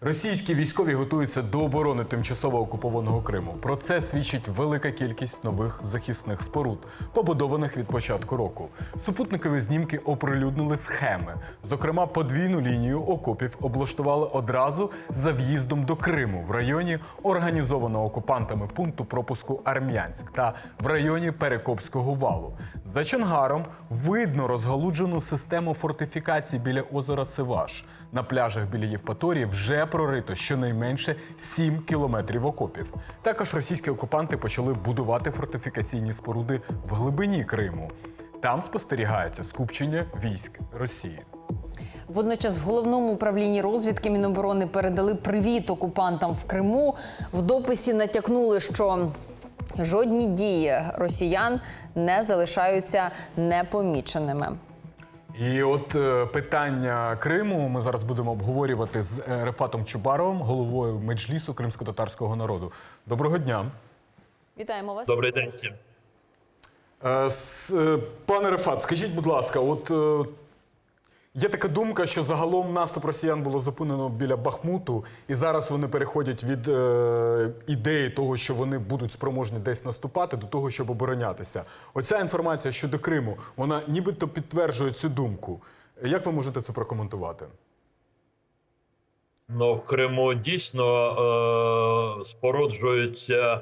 Російські військові готуються до оборони тимчасово окупованого Криму. Про це свідчить велика кількість нових захисних споруд, побудованих від початку року. Супутникові знімки оприлюднили схеми. Зокрема, подвійну лінію окопів облаштували одразу за в'їздом до Криму в районі організованого окупантами пункту пропуску Армянськ та в районі Перекопського валу. За Чонгаром видно розгалуджену систему фортифікацій біля озера Сиваш. На пляжах біля Євпаторії вже прорито щонайменше 7 кілометрів окопів. Також російські окупанти почали будувати фортифікаційні споруди в глибині Криму. Там спостерігається скупчення військ Росії. Водночас в головному управлінні розвідки Міноборони передали привіт окупантам в Криму. В дописі натякнули, що жодні дії росіян не залишаються непоміченими. І от е, питання Криму ми зараз будемо обговорювати з е, Рефатом Чубаровим, головою меджлісу кримсько-татарського народу. Доброго дня. Вітаємо вас. Добрий день всім. Е, е, Пане Рефат, скажіть, будь ласка, от е, є така думка, що загалом наступ росіян було зупинено біля Бахмуту, і зараз вони переходять від е, ідеї того, що вони будуть спроможні десь наступати, до того, щоб оборонятися. Оця інформація щодо Криму, вона нібито підтверджує цю думку. Як ви можете це прокоментувати? Ну, в Криму дійсно е, споруджуються е,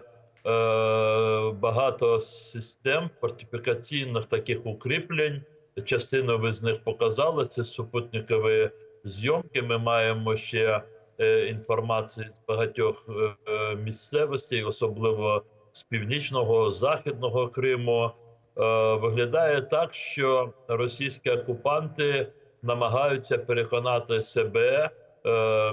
багато систем фортифікаційних таких укріплень. Частину ви з них показали. Це супутникові зйомки. Ми маємо ще е, інформацію з багатьох е, е, місцевостей, особливо з північного західного Криму. Виглядає так, що російські окупанти намагаються переконати себе,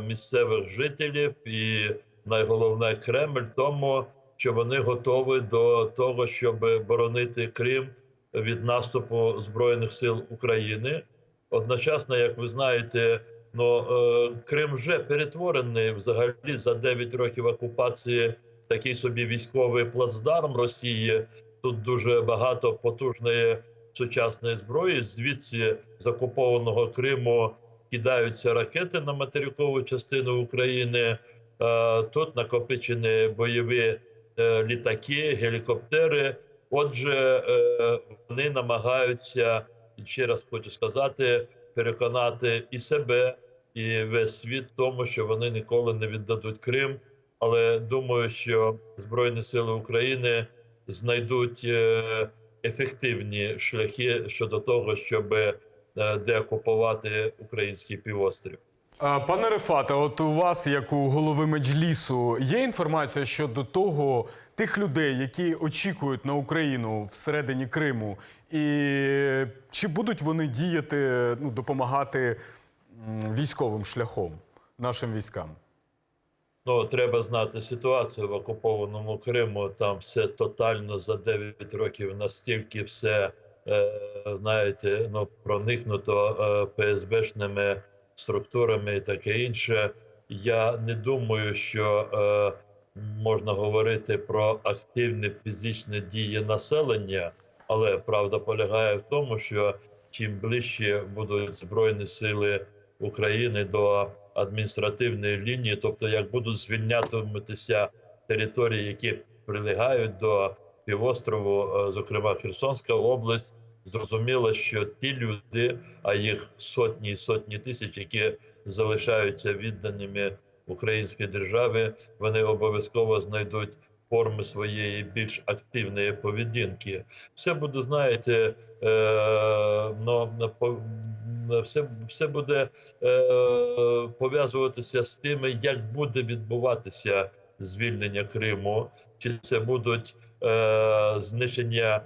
місцевих жителів і найголовне Кремль тому, що вони готові до того, щоб боронити Крим від наступу збройних сил України. Одночасно, як ви знаєте, ну е, Крим вже перетворений взагалі за 9 років окупації такий собі військовий плацдарм Росії. Тут дуже багато потужної сучасної зброї. Звідси з окупованого Криму кидаються ракети на материкову частину України. Е, Тут накопичені бойові е, літаки, гелікоптери. Отже, е, вони намагаються ще раз хочу сказати, переконати і себе, і весь світ тому, що вони ніколи не віддадуть Крим. Але думаю, що Збройні Сили України знайдуть е, ефективні шляхи щодо того, щоб е, деокупувати український півострів. Пане Рефате, от у вас, як у голови меджлісу, є інформація щодо того, тих людей, які очікують на Україну всередині Криму, і чи будуть вони діяти, ну, допомагати військовим шляхом нашим військам? Ну, треба знати ситуацію в окупованому Криму. Там все тотально за 9 років настільки все, е, знаєте, ну проникнуто е, ПСБшними структурами і таке інше. Я не думаю, що е, можна говорити про активні фізичні дії населення, але правда полягає в тому, що чим ближче будуть збройні сили України до адміністративної лінії, тобто як будуть звільнятимутися території, які прилягають до півострову, е, зокрема Херсонська область. Зрозуміло, що ті люди, а їх сотні і сотні тисяч, які залишаються відданими українській державі, вони обов'язково знайдуть форми своєї більш активної поведінки. Все буде, знаєте, е, ну, все, все буде е, пов'язуватися з тим, як буде відбуватися звільнення Криму, чи це будуть е, знищення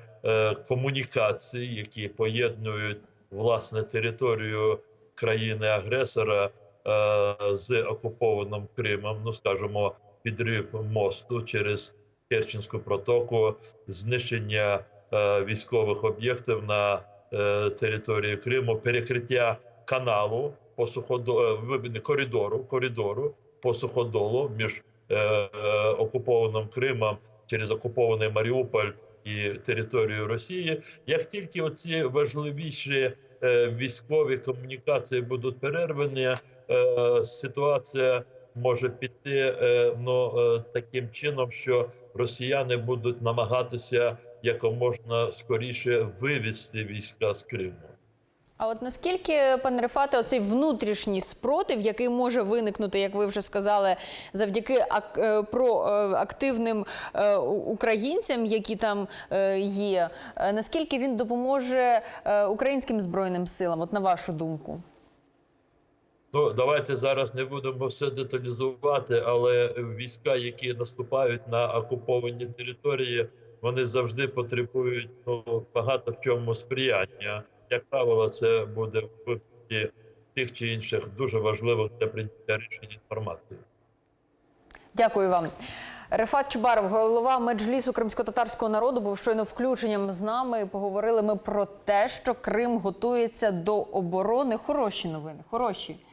комунікацій, які поєднують власне територію країни-агресора е, з окупованим Кримом, ну скажімо, підрив мосту через Керченську протоку, знищення е, військових об'єктів на е, території Криму, перекриття каналу по суходолу, коридору, коридору по суходолу між е, е, окупованим Кримом через окупований Маріуполь територію Росії. Як тільки оці важливіші е, військові комунікації будуть перервані, е, ситуація може піти е, ну, таким чином, що росіяни будуть намагатися якоможна скоріше вивести війська з Криму. А от наскільки, пане Рефате, оцей внутрішній спротив, який може виникнути, як ви вже сказали, завдяки е, проактивним е, українцям, які там е, є, е, наскільки він допоможе е, українським збройним силам? От на вашу думку? Ну, давайте зараз не будемо все деталізувати, але війська, які наступають на окуповані території, вони завжди потребують ну, багато в чому сприяння. Як правило, це буде в вигляді тих чи інших дуже важливих для прийняття рішень інформації. Дякую вам. Рефат Чубаров, голова меджлісу кримсько-татарського народу, був щойно включенням з нами. Поговорили ми про те, що Крим готується до оборони. Хороші новини, хороші.